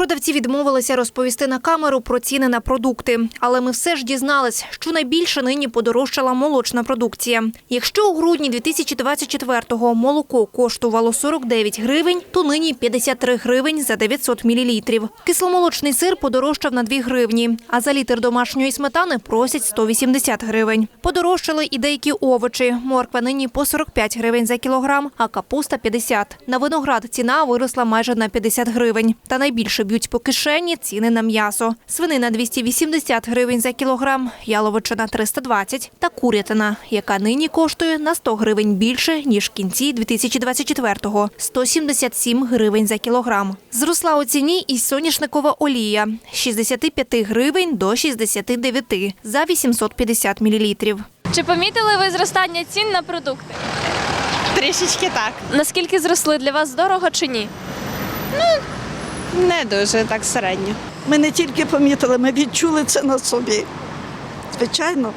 Продавці відмовилися розповісти на камеру про ціни на продукти, але ми все ж дізнались, що найбільше нині подорожчала молочна продукція. Якщо у грудні 2024-го молоко коштувало 49 гривень, то нині 53 гривень за 900 мілілітрів. Кисломолочний сир подорожчав на 2 гривні, а за літр домашньої сметани просять 180 гривень. Подорожчали і деякі овочі. Морква нині по 45 гривень за кілограм, а капуста 50. На виноград ціна виросла майже на 50 гривень. Та найбільше б'ють по кишені ціни на м'ясо. Свинина 280 гривень за кілограм, яловичина 320 та курятина, яка нині коштує на 100 гривень більше, ніж в кінці 2024-го – 177 гривень за кілограм. Зросла у ціні і соняшникова олія – з 65 гривень до 69 за 850 мілілітрів. Чи помітили ви зростання цін на продукти? Трішечки так. Наскільки зросли для вас дорого чи ні? Не дуже так середньо. Ми не тільки помітили, ми відчули це на собі. Звичайно,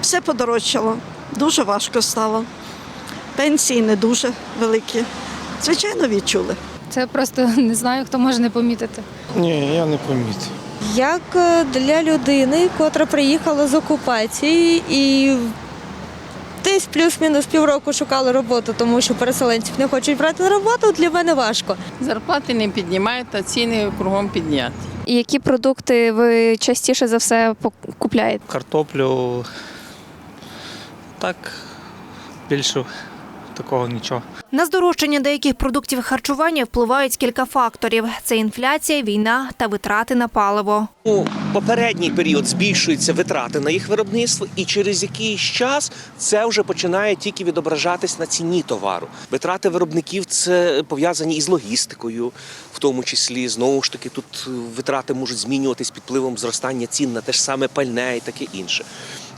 все подорожчало, дуже важко стало. Пенсії не дуже великі. Звичайно, відчули. Це просто не знаю, хто може не помітити. Ні, я не помітив. як е, для людини, котра приїхала з окупації і десь плюс-мінус півроку шукала роботу, тому що переселенців не хочуть брати на роботу, для мене важко. Зарплати не піднімають, а ціни кругом підняти. І які продукти ви частіше за все купляєте? Картоплю так більше такого нічого. На здорожчання деяких продуктів харчування впливають кілька факторів: це інфляція, війна та витрати на паливо. У попередній період збільшуються витрати на їх виробництво, і через якийсь час це вже починає тільки відображатись на ціні товару. Витрати виробників це пов'язані із логістикою, в тому числі знову ж таки тут витрати можуть змінюватись під впливом зростання цін на те ж саме пальне і таке інше.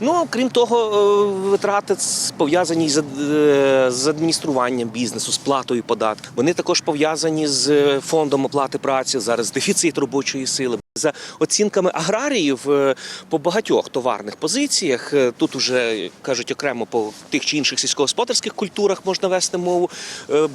Ну крім того, е, витрати пов'язані з, е, з адмініструванням бізнесу, з платою податків. Вони також пов'язані з е, фондом оплати праці. Зараз дефіцит робочої сили. За оцінками аграріїв по багатьох товарних позиціях, тут уже кажуть окремо по тих чи інших сільськогосподарських культурах можна вести мову.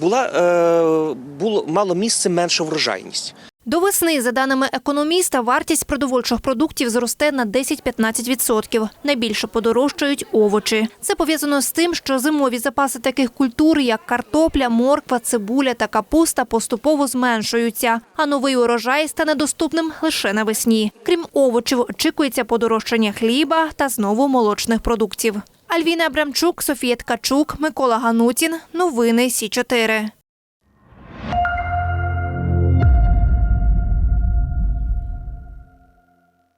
Була було мало місце менша врожайність. До весни, за даними економіста, вартість продовольчих продуктів зросте на 10-15%. Найбільше подорожчають овочі. Це пов'язано з тим, що зимові запаси таких культур, як картопля, морква, цибуля та капуста, поступово зменшуються, а новий урожай стане доступним лише навесні. Крім овочів, очікується подорожчання хліба та знову молочних продуктів. Альвіна Абрамчук, Софія Ткачук, Микола Ганутін. Новини Сі 4